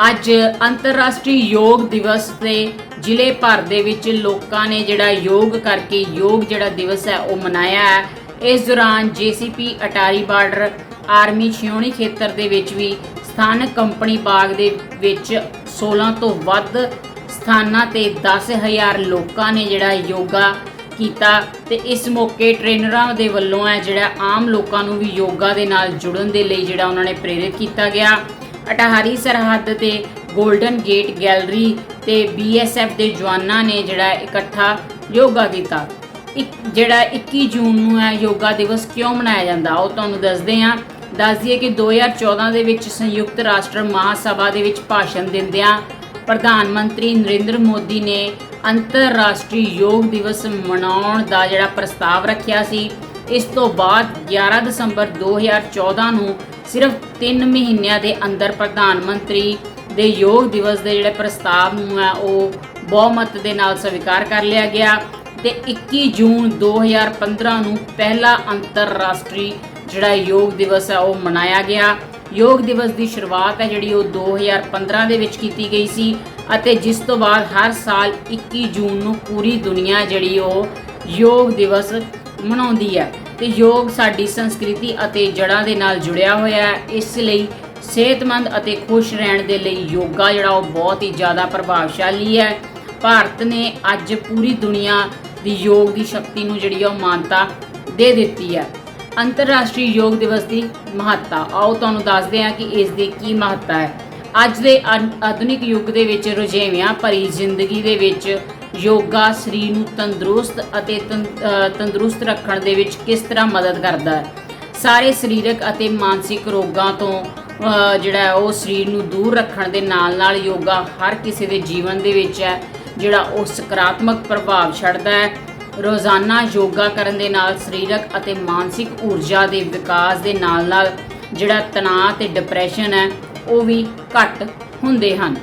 ਅੱਜ ਅੰਤਰਰਾਸ਼ਟਰੀ ਯੋਗ ਦਿਵਸ ਤੇ ਜ਼ਿਲ੍ਹੇ ਭਰ ਦੇ ਵਿੱਚ ਲੋਕਾਂ ਨੇ ਜਿਹੜਾ ਯੋਗ ਕਰਕੇ ਯੋਗ ਜਿਹੜਾ ਦਿਵਸ ਹੈ ਉਹ ਮਨਾਇਆ ਹੈ। ਇਸ ਦੌਰਾਨ J C P Attari border, army ਛਿਉਣੀ ਖੇਤਰ ਦੇ ਵਿੱਚ ਵੀ ਸਥਾਨਕ ਕੰਪਨੀ ਬਾਗ ਦੇ ਵਿੱਚ 16 ਤੋਂ ਵੱਧ ਸਥਾਨਾਂ ਤੇ 10000 ਲੋਕਾਂ ਨੇ ਜਿਹੜਾ ਯੋਗਾ ਕੀਤਾ ਤੇ ਇਸ ਮੌਕੇ ਟ੍ਰੇਨਰਾਂ ਦੇ ਵੱਲੋਂ ਹੈ ਜਿਹੜਾ ਆਮ ਲੋਕਾਂ ਨੂੰ ਵੀ ਯੋਗਾ ਦੇ ਨਾਲ ਜੁੜਨ ਦੇ ਲਈ ਜਿਹੜਾ ਉਹਨਾਂ ਨੇ ਪ੍ਰੇਰਿਤ ਕੀਤਾ ਗਿਆ। ਅਟਹਾਰੀ ਸਰਹੱਦ ਤੇ ਗੋਲਡਨ ਗੇਟ ਗੈਲਰੀ ਤੇ ਬੀਐਸਐਫ ਦੇ ਜਵਾਨਾਂ ਨੇ ਜਿਹੜਾ ਇਕੱਠਾ ਯੋਗਾ ਕੀਤਾ। ਇੱਕ, ਜਿਹੜਾ 21 ਜੂਨ ਨੂੰ ਹੈ ਯੋਗਾ ਦਿਵਸ ਕਿਉਂ ਮਨਾਇਆ ਜਾਂਦਾ, ਉਹ ਤੁਹਾਨੂੰ ਦੱਸਦੇ ਹਾਂ। ਦੱਸ ਦਈਏ ਕਿ 2014 ਦੇ ਵਿੱਚ ਸੰਯੁਕਤ ਰਾਸ਼ਟਰ ਮਹਾਸਭਾ ਦੇ ਵਿੱਚ ਭਾਸ਼ਣ ਦਿੰਦਿਆਂ ਪ੍ਰਧਾਨ ਮੰਤਰੀ ਨਰਿੰਦਰ ਮੋਦੀ ਨੇ ਅੰਤਰਰਾਸ਼ਟਰੀ ਯੋਗ ਦਿਵਸ ਮਨਾਉਣ ਦਾ ਜਿਹੜਾ ਪ੍ਰਸਤਾਵ ਰੱਖਿਆ ਸੀ, ਇਸ ਤੋਂ ਬਾਅਦ 11 ਦਸੰਬਰ 2014 ਨੂੰ ਸਿਰਫ 3 ਮਹੀਨਿਆਂ ਦੇ ਅੰਦਰ ਪ੍ਰਧਾਨ ਮੰਤਰੀ ਦੇ ਯੋਗ ਦਿਵਸ ਦੇ ਜਿਹੜੇ ਪ੍ਰਸਤਾਵ ਨੂੰ ਹੈ, ਉਹ ਬਹੁਮਤ ਦੇ ਨਾਲ ਸਵੀਕਾਰ ਕਰ ਲਿਆ ਗਿਆ ਤੇ 21 ਜੂਨ 2015 ਨੂੰ ਪਹਿਲਾ ਅੰਤਰਰਾਸ਼ਟਰੀ ਜਿਹੜਾ ਯੋਗ ਦਿਵਸ ਹੈ, ਉਹ ਮਨਾਇਆ ਗਿਆ। ਯੋਗ ਦਿਵਸ ਦੀ ਸ਼ੁਰੂਆਤ ਹੈ, ਜਿਹੜੀ ਉਹ 2015 ਦੇ ਵਿੱਚ ਕੀਤੀ ਗਈ ਸੀ ਅਤੇ ਜਿਸ ਤੋਂ ਬਾਅਦ ਹਰ ਸਾਲ 21 ਜੂਨ ਨੂੰ ਪੂਰੀ ਦੁਨੀਆ ਜਿਹੜੀ ਉਹ ਯੋਗ ਦਿਵਸ ਮਨਾਉਂਦੀ ਹੈ। ਤੇ ਯੋਗ ਸਾਡੀ ਸੰਸਕ੍ਰਿਤੀ ਅਤੇ ਜੜ੍ਹਾਂ ਦੇ ਨਾਲ ਜੁੜਿਆ ਹੋਇਆ ਹੈ। ਇਸ ਲਈ ਸਿਹਤਮੰਦ ਅਤੇ ਖੁਸ਼ ਰਹਿਣ ਦੇ ਲਈ ਯੋਗਾ ਜਿਹੜਾ ਉਹ ਬਹੁਤ ਹੀ ਜ਼ਿਆਦਾ ਪ੍ਰਭਾਵਸ਼ਾਲੀ ਹੈ। ਭਾਰਤ ਨੇ ਅੱਜ ਪੂਰੀ ਦੁਨੀਆ ਦੀ ਯੋਗ ਦੀ ਸ਼ਕਤੀ ਨੂੰ ਜਿਹੜੀ ਆ ਉਹ ਮਾਨਤਾ ਦੇ ਦਿੱਤੀ ਹੈ। ਅੰਤਰਰਾਸ਼ਟਰੀ ਯੋਗ ਦਿਵਸ ਦੀ ਮਹੱਤਤਾ। ਆਓ ਤੁਹਾਨੂੰ ਦੱਸਦੇ ਹਾਂ ਕਿ ਇਸ ਦੀ ਕੀ ਮਹੱਤਤਾ ਹੈ। ਅੱਜ ਦੇ ਆਨ- ਆਧੁਨਿਕ ਯੁੱਗ ਦੇ ਵਿੱਚ ਰੁਝੇਵਿਆਂ, ਭਰੀ ਜ਼ਿੰਦਗੀ ਦੇ ਵਿੱਚ ਯੋਗਾ ਸਰੀਰ ਨੂੰ ਤੰਦਰੁਸਤ ਅਤੇ ਤੰ- ਤੰਦਰੁਸਤ ਰੱਖਣ ਦੇ ਵਿੱਚ ਕਿਸ ਤਰ੍ਹਾਂ ਮਦਦ ਕਰਦਾ ਹੈ? ਸਾਰੇ ਸਰੀਰਕ ਅਤੇ ਮਾਨਸਿਕ ਰੋਗਾਂ ਤੋਂ ਜਿਹੜਾ ਉਹ ਸਰੀਰ ਨੂੰ ਦੂਰ ਰੱਖਣ ਦੇ ਨਾਲ ਨਾਲ ਯੋਗਾ ਹਰ ਕਿਸੇ ਦੇ ਜੀਵਨ ਦੇ ਵਿੱਚ ਹੈ, ਜਿਹੜਾ ਉਹ ਸਕਾਰਾਤਮਕ ਪ੍ਰਭਾਵ ਛੱਡਦਾ ਹੈ। ਰੋਜ਼ਾਨਾ ਯੋਗਾ ਕਰਨ ਦੇ ਨਾਲ ਸਰੀਰਕ ਅਤੇ ਮਾਨਸਿਕ ਊਰਜਾ ਦੇ ਵਿਕਾਸ ਦੇ ਨਾਲ ਨਾਲ ਜਿਹੜਾ ਤਣਾਅ ਤੇ ਡਿਪਰੈਸ਼ਨ ਹੈ, ਉਹ ਵੀ ਘੱਟ ਹੁੰਦੇ ਹਨ।